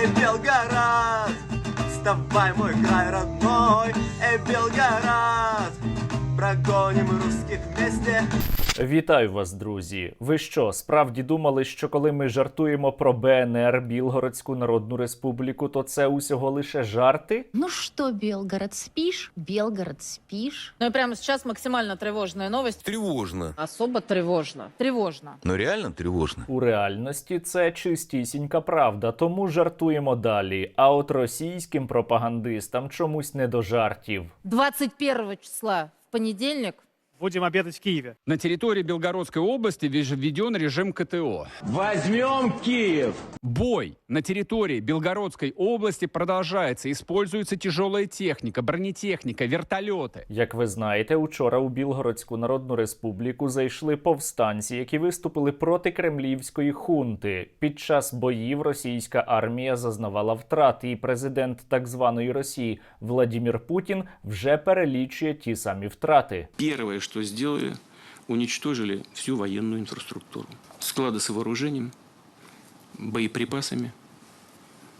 Эй, Белгород, вставай, мой край родной, Эй, Белгород, прогоним русских вместе. Вітаю вас, друзі. Ви що, справді думали, що коли ми жартуємо про БНР Білгородську Народну Республіку, то це усього лише жарти? Ну что, Белгород, спишь? Белгород, спишь? Ну и прямо сейчас максимально тревожная новость. Тревожно. Особо тревожно. Тревожно. Но реально тревожно. У реальності це чистісінька правда, тому жартуємо далі. А от російським пропагандистам чомусь не до жартів. 21 числа в понедельник Будем обедать в Киеве. На территории Белгородской области введен режим КТО. Возьмем Киев! Бой на территории Белгородской области продолжается. Используется тяжелая техника, бронетехника, вертолеты. Як ви знаєте, учора у Білгородську Народну Республіку зайшли повстанці, які виступили проти кремлівської хунти. Під час боїв російська армія зазнавала втрат, і президент так званої Росії Владімір Путін вже перелічує ті самі втрати. Первое, что сделали, уничтожили всю военную инфраструктуру. Склады с вооружением, боеприпасами,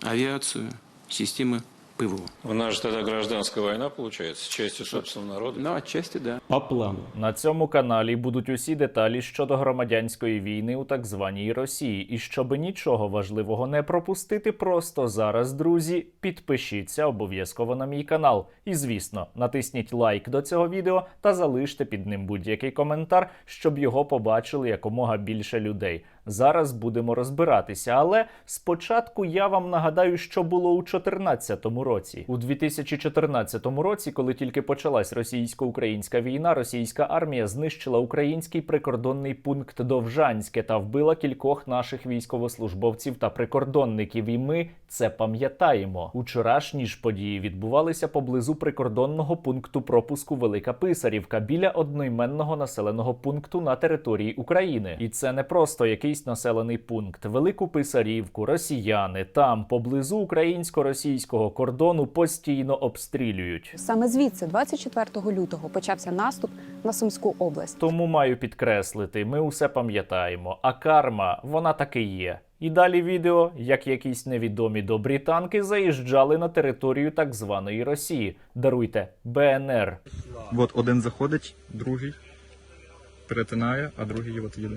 авиацию, системы ПВО. У нас же тогда гражданская война получается, с частью собственного народа. Ну, отчасти да. По плану. На цьому каналі будуть усі деталі щодо громадянської війни у так званій Росії. І щоби нічого важливого не пропустити, просто зараз, друзі, підпишіться обов'язково на мій канал. І звісно, натисніть лайк до цього відео та залиште під ним будь-який коментар, щоб його побачили якомога більше людей. Зараз будемо розбиратися, але спочатку я вам нагадаю, що було у 2014 році. У 2014 році, коли тільки почалась російсько-українська війна, російська армія знищила український прикордонний пункт Довжанське та вбила кількох наших військовослужбовців та прикордонників. І ми це пам'ятаємо. Учорашні ж події відбувалися поблизу прикордонного пункту пропуску Велика Писарівка біля одноіменного населеного пункту на території України. І це не просто якийсь населений пункт. Велику Писарівку, росіяни там поблизу українсько-російського кордону постійно обстрілюють. Саме звідси, 24 лютого, почався наступ на Сумську область. Тому маю підкреслити, ми усе пам'ятаємо. А карма вона таки є. І далі відео, як якісь невідомі добрі танки заїжджали на територію так званої Росії. Даруйте БНР. От один заходить, другий перетинає, а другий от їде.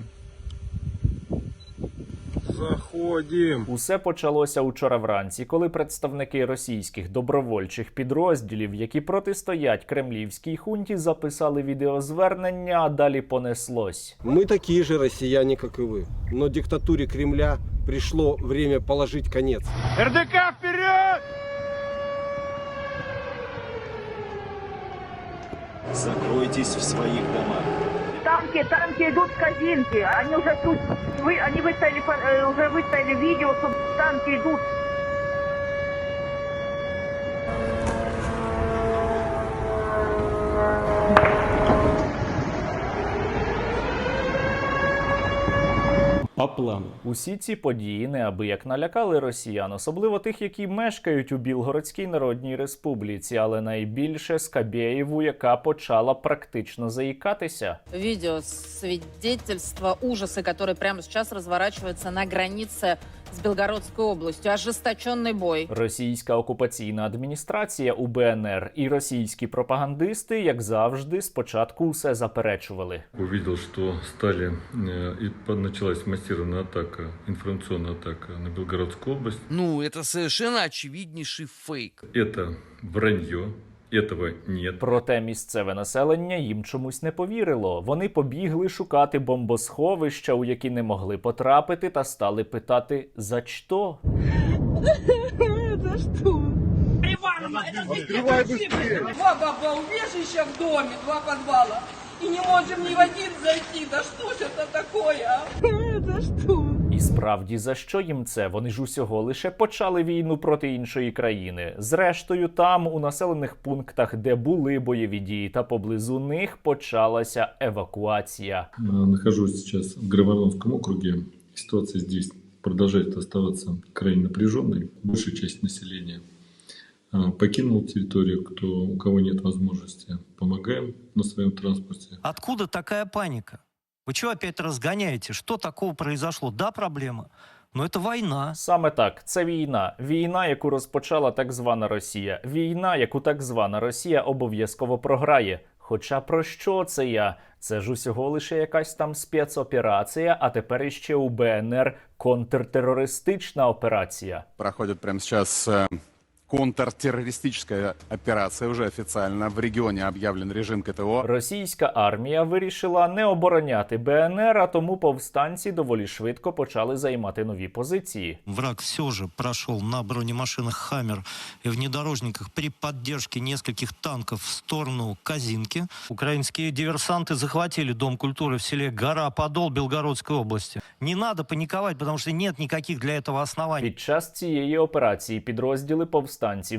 Заходим. Усе почалося учора вранці, коли представники російських добровольчих підрозділів, які протистоять кремлівській хунті, записали відеозвернення, а далі понеслось. Мы такие же россияне, как и вы. Но диктатуре Кремля пришло время положить конец. РДК вперед! Закройтесь в своих домах Танки, танки идут с кабинки. Они уже тут, вы, они выставили, фо- э, уже выставили видео, что танки идут. По плану. Усі ці події неабияк налякали росіян, особливо тих, які мешкають у Білгородській Народній Республіці, але найбільше Скабєєву, яка почала практично заїкатися. Відео свидетельства ужаси, які прямо зараз розворачуються на границе с Белгородской областью. Ожесточенный бой. Російська окупаційна адміністрація у БНР і російські пропагандисти, як завжди, спочатку усе заперечували. Увидел, что стали, э, и под- началась массированная атака, информационная атака на Белгородскую область. Ну, это совершенно очевиднейший фейк. Это вранье, этого нет. Проте місцеве населення їм чомусь не повірило. Вони побігли шукати бомбосховища, у які не могли потрапити, та стали питати за що. Два бомбоубежища в доме, два подвала. И не можем ни в один зайти. Да что ж это такое, а? Это что? І справді, за що їм це? Вони ж усього лише почали війну проти іншої країни. Зрештою, там, у населених пунктах, де були бойові дії, та поблизу них почалася евакуація. Э, Нахожусь сейчас в Гриборонском округе. Ситуация здесь продолжает оставаться крайне напряженной. Большая часть населения э, покинула территорию. Кто, у кого нет возможности, помогаем на своем транспорте. Откуда такая паника? Вы что опять разгоняете? Что такого произошло? Да, проблема. Но это война. Саме так, це війна. Війна, яку розпочала так звана Росія. Війна, яку так звана Росія обов'язково програє. Хоча про що це я? Це ж усього лише якась там спецоперація, а тепер іще у БНР контртерористична операція. Проходит прямо сейчас э, контртеррористическая операция уже официально. В регионе объявлен режим КТО. Російська армія вирішила не обороняти БНР, а тому повстанці доволі швидко почали займати нові позиції. Враг все же прошел на бронемашинах «Хаммер» и внедорожниках при поддержке нескольких танков в сторону Казинки. Украинские диверсанты захватили Дом культуры в селе Гора Подол Белгородской области. Не надо паниковать, потому что нет никаких для этого оснований. Під час цієї операції підрозділи повстанців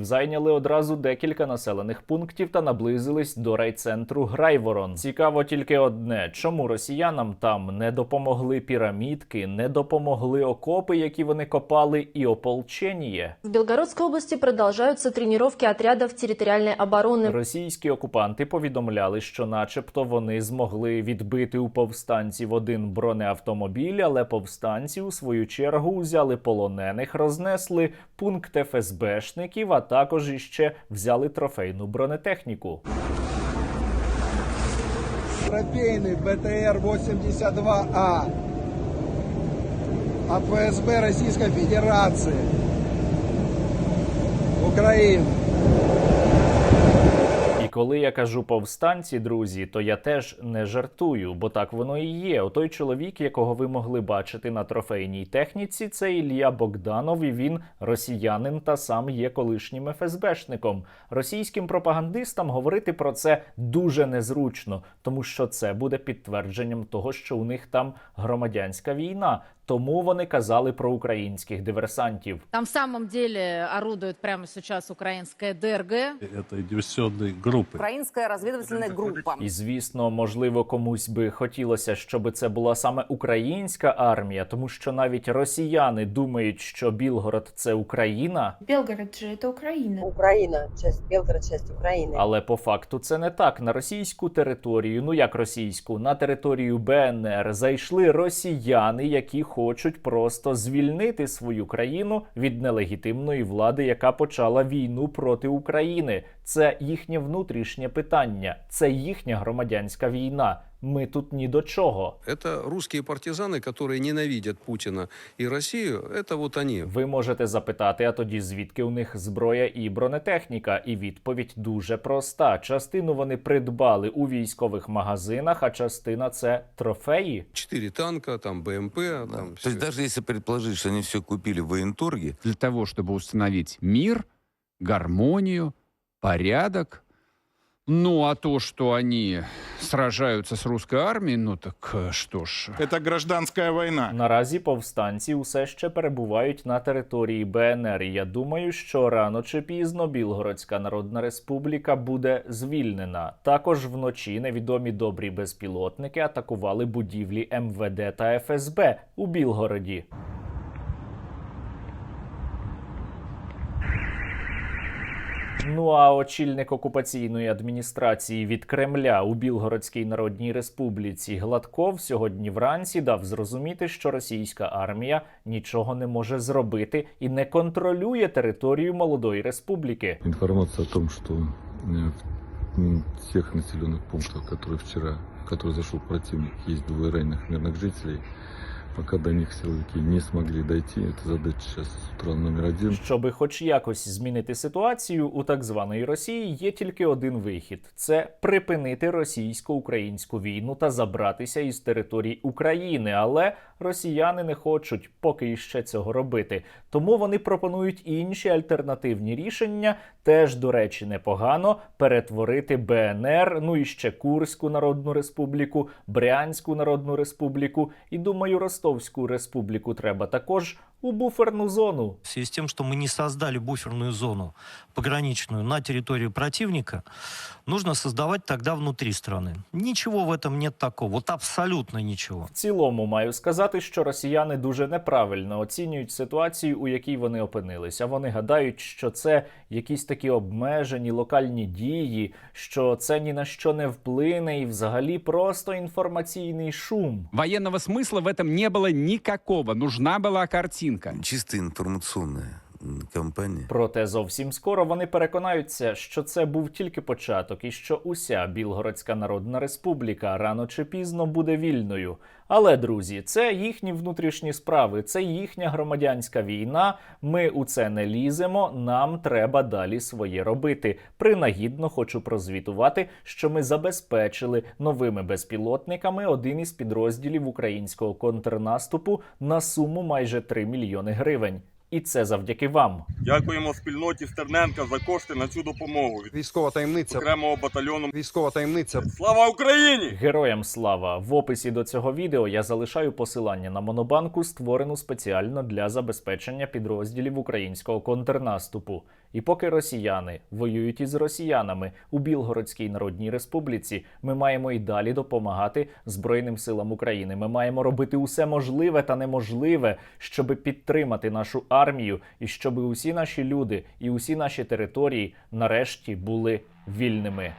зайняли одразу декілька населених пунктів та наблизились до райцентру Грайворон. Цікаво тільки одне: чому росіянам там не допомогли пірамідки, не допомогли окопи, які вони копали, і ополченіє. В Белгородской области продолжаются тренировки отрядов территориальной обороны. Російські окупанти повідомляли, що, начебто, вони змогли відбити у повстанців один бронеавтомобіль, але повстанці у свою чергу узяли полонених, рознесли пункт ФСБшників, а також іще взяли трофейну бронетехніку. Трофейний БТР-82А АПСБ ФСБ Федерації Федерации. Коли я кажу повстанці, друзі, то я теж не жартую, бо так воно і є. Отой чоловік, якого ви могли бачити на трофейній техніці, це Ілля Богданов, і він росіянин та сам є колишнім ФСБшником. Російським пропагандистам говорити про це дуже незручно, тому що це буде підтвердженням того, що у них там громадянська війна. Тому вони казали про українських диверсантів. Там в самом деле орудует прямо сейчас украинская ДРГ. Это диверсионные группы. Украинская разведывательная группа. І звісно, можливо, комусь би хотілося, щоб це була саме українська армія, тому що навіть росіяни думають, що Білгород це Україна. Белгород же это Украина. Украина, часть, Белгород, часть Украины. Але по факту це не так. На російську територію, ну як російську, на територію БНР зайшли росіяни, які хочуть просто звільнити свою країну від нелегітимної влади, яка почала війну проти України. Це їхнє внутрішнє питання, це їхня громадянська війна. Ми тут ні до чого. Это русские партизаны, которые ненавидят Путина и Россию. Это вот они. Ви можете запитати, а тоді звідки у них зброя і бронетехніка? І відповідь дуже проста: частину вони придбали у військових магазинах, а частина це трофеї. Четыре танка, там БМП, там То есть даже если предположить, что они все купили в военторге, Для того, чтобы установить мир, гармонию, порядок. Ну, а то, что они сражаются с русской армией, ну так э, что ж. Это гражданская война. Наразі повстанці усе ще перебувають на території БНР. І я думаю, що рано чи пізно Білгородська Народна Республіка буде звільнена. Також вночі невідомі добрі безпілотники атакували будівлі МВД та ФСБ у Білгороді. Ну а очільник окупаційної адміністрації від Кремля у Білгородській Народній Республіці Гладков сьогодні вранці дав зрозуміти, що російська армія нічого не може зробити і не контролює територію молодої республіки. Информация о том, что э, в м, тех населенных пунктах, которые вчера, в которые зашел противник, есть двое раненых мирных жителей. Пока до них силовики не смогли дойти, это задача сейчас с утра номер один. Щоби хоч якось змінити ситуацію у так званої Росії, є тільки один вихід: це припинити російсько-українську війну та забратися із територій України. Але росіяни не хочуть поки іще цього робити. Тому вони пропонують інші альтернативні рішення. Теж, до речі, непогано перетворити БНР, ну і ще Курську Народну Республіку, Брянську Народну Республіку і думаю, Ростовську Республіку треба також у буферну зону. В связи с тем, что мы не создали буферную зону пограничную на территории противника, нужно создавать тогда внутри страны. Ничего в этом нет такого, вот абсолютно ничего. В цілому маю сказати, що росіяни дуже неправильно оцінюють ситуацію, у якій вони опинилися. Вони гадають, що це якісь такі обмежені локальні дії, що це ні на що не вплине, і взагалі просто інформаційний шум. Военного смысла в этом не было никакого. Нужна была картина. картинка. Чисто информационная м. Проте зовсім скоро вони переконаються, що це був тільки початок, і що уся Білгородська Народна Республіка рано чи пізно буде вільною. Але друзі, це їхні внутрішні справи, це їхня громадянська війна. Ми у це не ліземо. Нам треба далі своє робити. Принагідно хочу прозвітувати, що ми забезпечили новими безпілотниками один із підрозділів українського контрнаступу на суму майже 3 мільйони гривень. І це завдяки вам. Дякуємо спільноті Стерненка за кошти на цю допомогу від Військова таємниця. окремого батальйону. Військова таємниця. Слава Україні! Героям слава! В описі до цього відео я залишаю посилання на монобанку, створену спеціально для забезпечення підрозділів українського контрнаступу. І поки росіяни воюють із росіянами у Білгородській Народній Республіці, ми маємо і далі допомагати Збройним силам України. Ми маємо робити усе можливе та неможливе, щоб підтримати нашу армію і щоб усі наші люди і усі наші території нарешті були вільними.